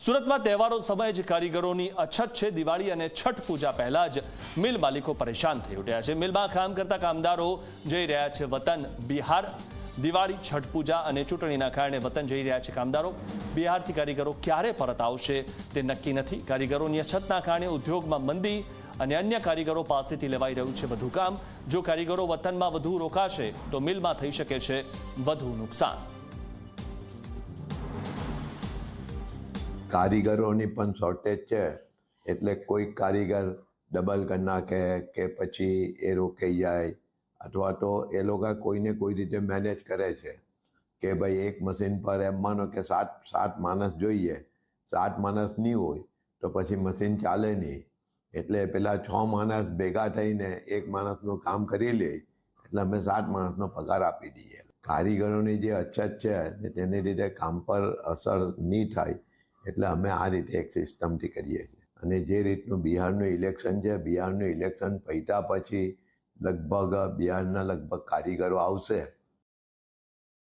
સુરતમાં તહેવારો સમયે જ કારીગરોની અછત છે. દિવાળી અને છઠ પૂજા પહેલા જ મિલ માલિકો પરેશાન થઈ ઉઠ્યા છે. મિલમાં કામ કરતા કામદારો જઈ રહ્યા છે વતન. બિહાર દિવાળી, છઠ પૂજા અને ચૂંટણીના કારણે વતન જઈ રહ્યા છે કામદારો. બિહારથી કારીગરો ક્યારે પરત આવશે તે નક્કી નથી. કારીગરોની અછતના કારણે ઉદ્યોગમાં મંદી અને અન્ય કારીગરો પાસેથી લેવાઈ રહ્યું છે વધુ કામ. જો કારીગરો વતનમાં વધુ રોકાશે તો મિલમાં થઈ શકે છે વધુ નુકસાન. કારીગરોની પણ શોર્ટેજ છે. એટલે કોઈ કારીગર ડબલ કરી નાખે કે પછી એ રોકાઈ જાય અથવા તો એ લોકો કોઈને કોઈ રીતે મેનેજ કરે છે કે ભાઈ એક મશીન પર એમ માનો કે સાત સાત માણસ જોઈએ, સાત માણસ નહીં હોય તો પછી મશીન ચાલે નહીં. એટલે પેલા છ માણસ ભેગા થઈને એક માણસનું કામ કરી લે એટલે અમે સાત માણસનો પગાર આપી દઈએ. કારીગરોની જે અછત છે તેને લીધે કામ પર અસર નહીં થાય એટલે અમે આ રીતે એક સિસ્ટમથી કરીએ છીએ. અને જે રીતનું બિહારનું ઇલેક્શન છે, બિહારનું ઇલેક્શન પૈટા પછી લગભગ બિહારના લગભગ કારીગરો આવશે.